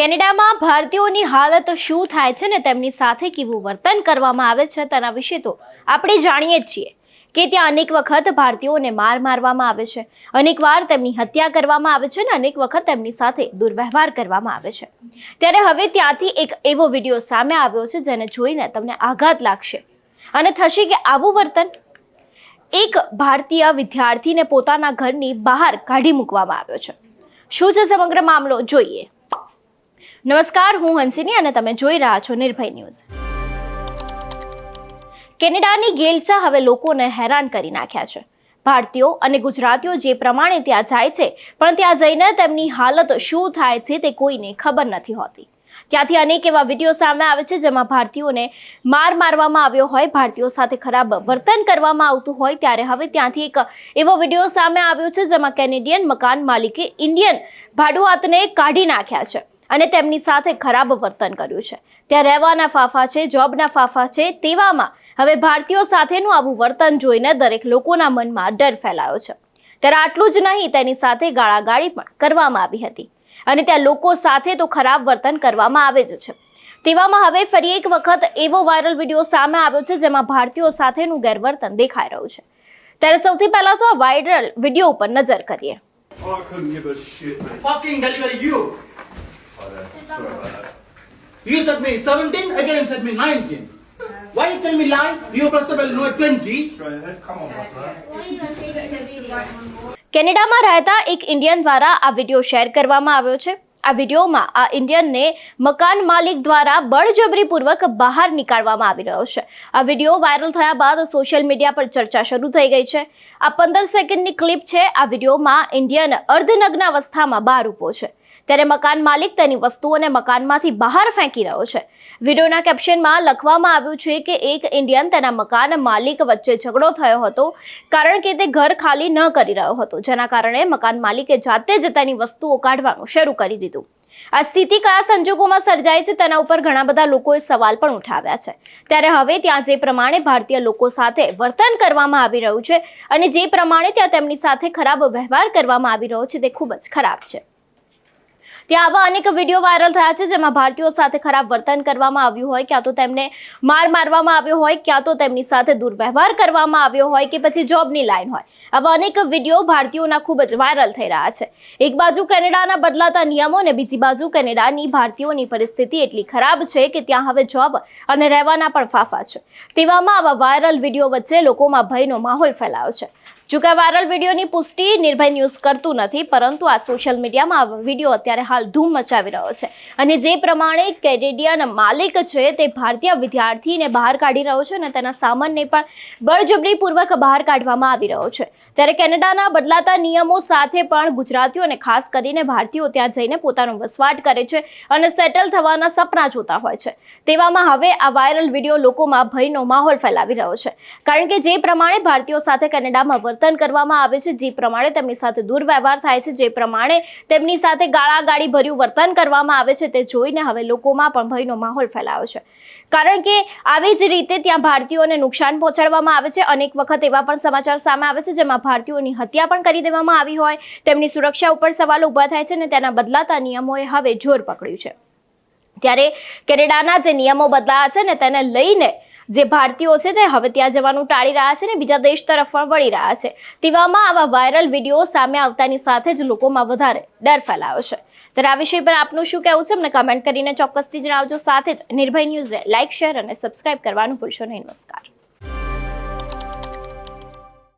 કેનેડામાં ભારતીયોની હાલત શું થાય છે ને તેમની સાથે કેવું વર્તન કરવામાં આવે છે તેના વિશે તો આપણે જાણીએ જ છીએ કે ત્યાં અનેક વખત ભારતીયોને માર મારવામાં આવે છે. અનેક વાર તેમની હત્યા કરવામાં આવે છે ને અનેક વખત તેમની સાથે દુર્વ્યવહાર કરવામાં આવે છે. ત્યારે હવે ત્યાંથી એક એવો વીડિયો સામે આવ્યો છે જેને જોઈને તમને આઘાત લાગશે. અને થશે કે આવું વર્તન એક ભારતીય વિદ્યાર્થીને પોતાના ઘરની બહાર કાઢી મૂકવામાં આવ્યો છે. શું છે સમગ્ર મામલો? જોઈએ. નમસ્કાર, હું હંસિની અને તમે જોઈ રહ્યા છો નિર્ભય ન્યૂઝ. કેનેડાની ગેલસા હવે લોકોને હેરાન કરી નાખ્યા છે. ભારતીયો અને ગુજરાતીઓ જે પ્રમાણે ત્યાં જાય છે, પણ ત્યાં જઈને તેમની હાલત શું થાય છે તે કોઈને ખબર નથી હોતી. ત્યાંથી અનેક એવા વીડિયો સામે આવે છે, જેમાં ભારતીયોને માર મારવામાં આવ્યો હોય, ભારતીયો સાથે ખરાબ વર્તન કરવામાં આવતું હોય, ત્યારે હવે ત્યાંથી એક એવો વીડિયો સામે આવ્યો છે, જેમાં કેનેડિયન મકાન માલિકે ઇન્ડિયન ભાડુઆતને કાઢી નાખ્યા છે. અને તેમની સાથે ખરાબ વર્તન કર્યું છે. ત્યાં રહેવાના ફાફા છે જોબના ફાફા છે તેવામાં હવે ભારતીયો સાથેનું આવું વર્તન જોઈને દરેક લોકોના મનમાં ડર ફેલાયો છે. ત્યારે આટલું જ નહીં તેની સાથે ગાળાગાળી પણ કરવામાં આવી હતી. અને ત્યાં લોકો સાથે તો ખરાબ વર્તન કરવામાં આવે જ છે. તેવામાં હવે ફરી એક વખત એવો વાયરલ વીડિયો સામે આવ્યો છે જેમાં ભારતીયો સાથેનું ગેરવર્તન દેખાઈ રહ્યું છે. ત્યારે સૌથી પહેલા તો આ વાયરલ વીડિયો ઉપર નજર કરીએ. You. Said me 17, again said me 19. Why you tell me lie? You first of all know 20. Straight ahead. Come on, boss કેનેડામાં રહેતા એક ઇન્ડિયન દ્વારા આ વીડિયો શેર કરવામાં આવ્યો છે આ વિડીયોમાં આ ઇન્ડિયનને મકાન માલિક દ્વારા બળજબરીપૂર્વક બહાર નીકાળવામાં આવી રહ્યો છે આ વીડિયો વાયરલ થયા બાદ સોશિયલ મીડિયા પર ચર્ચા શરૂ થઈ ગઈ છે આ પંદર સેકન્ડની ક્લિપ છે આ વિડીયોમાં ઇન્ડિયન અર્ધનગ્ન અવસ્થામાં બહાર ઊભો છે ત્યારે મકાન માલિક તેની વસ્તુઓને મકાનમાંથી બહાર ફેંકી રહ્યો છે. વિડીયોના કેપ્શનમાં લખવામાં આવ્યું છે કે એક ઇન્ડિયન તેના મકાન માલિક વચ્ચે ઝઘડો થયો હતો, કારણ કે તે ઘર ખાલી ન કરી રહ્યો હતો, જેના કારણે મકાન માલિકે જાતે જ તેની વસ્તુઓ કાઢવાનું શરૂ કરી દીધું. આ સ્થિતિ કયા સંજોગોમાં સર્જાય છે તેના ઉપર ઘણા બધા લોકોએ સવાલ પણ ઉઠાવ્યા છે. ત્યારે હવે ત્યાં જે પ્રમાણે ભારતીય લોકો સાથે વર્તન કરવામાં આવી રહ્યું છે અને જે પ્રમાણે ત્યાં તેમની સાથે ખરાબ વ્યવહાર કરવામાં આવી રહ્યો છે તે ખૂબ જ ખરાબ છે. ત્યાં આવા અનેક વીડિયો વાયરલ થયા છે જેમાં ભારતીયો સાથે ખરાબ વર્તન કરવામાં આવ્યું હોય, ક્યાં તો તેમને માર મારવામાં આવ્યો હોય, ક્યાં તો તેમની સાથે દુર્વ્યવહાર કરવામાં આવ્યો હોય કે પછી જોબની લાઈન હોય. આવા અનેક વીડિયો ભારતીયોના ખૂબ જ વાયરલ થઈ રહ્યા છે. એક બાજુ કેનેડાના બદલાતા નિયમો અને બીજી બાજુ કેનેડાની ભારતીયોની પરિસ્થિતિ એટલી ખરાબ છે કે ત્યાં હવે જોબ અને રહેવાના પણ ફાફા છે. તેવામાં આવા વાયરલ વીડિયો વચ્ચે લોકોમાં ભયનો માહોલ ફેલાયો છે. જોકે વાયરલ વિડીયોની પુષ્ટિ નિર્ભય ન્યૂઝ કરતું નથી, પરંતુ આ સોશિયલ મીડિયામાં વીડિયો અત્યારે હાલ ધૂમ મચાવી રહ્યો છે. અને જે પ્રમાણે કેનેડિયન માલિક છે તે ભારતીય વિદ્યાર્થીને બહાર કાઢી રહ્યો છે અને તેના સામાનને પણ બળજબરીપૂર્વક બહાર કાઢવામાં આવી રહ્યો છે. ત્યારે કેનેડાના બદલાતા નિયમો સાથે પણ ગુજરાતીઓ અને ખાસ કરીને ભારતીયો ત્યાં જઈને પોતાનો વસવાટ કરે છે અને સેટલ થવાના સપના જોતા હોય છે. તેવામાં હવે આ વાયરલ વીડિયો લોકોમાં ભયનો માહોલ ફેલાવી રહ્યો છે. કારણ કે જે પ્રમાણે ભારતીયો સાથે કેનેડામાં વર્તન કરવામાં આવે છે, જે પ્રમાણે તેમની સાથે દુર્વ્યવહાર થાય છે, જે પ્રમાણે તેમની સાથે ગાળાગાળી ભર્યું વર્તન કરવામાં આવે છે, તે જોઈને હવે લોકોમાં પણ ભયનો માહોલ ફેલાયો છે. કારણ કે આવી જ રીતે ત્યાં ભારતીયોને નુકસાન પહોંચાડવામાં આવે છે, અનેક વખત એવા પણ સમાચાર સામે આવે છે, જેમાં ભારતીયોની હત્યા પણ કરી દેવામાં આવી હોય, તેમની સુરક્ષા ઉપર સવાલ ઊભા થાય છે અને તેના બદલાતા નિયમોએ હવે જોર પકડ્યું છે. ત્યારે કેનેડાના જે નિયમો બદલાયા છે ને તેને લઈને જે ભારતીયો છે તે હવે ત્યાં જવાનું ટાળી રહ્યા છે ને બીજા દેશ તરફ પણ વળી રહ્યા છે. તેવામાં આવા વાયરલ વીડિયો સામે આવતાની સાથે જ લોકોમાં વધારે ડર ફેલાયો છે. ત્યારે આ વિષય પર આપનું શું કહેવું છે? અમને કમેન્ટ કરીને ચોક્કસથી જણાવજો. સાથે જ નિર્ભય ન્યૂઝને લાઇક શેર અને સબસ્ક્રાઇબ કરવાનું ભૂલશો નહીં. નમસ્કાર.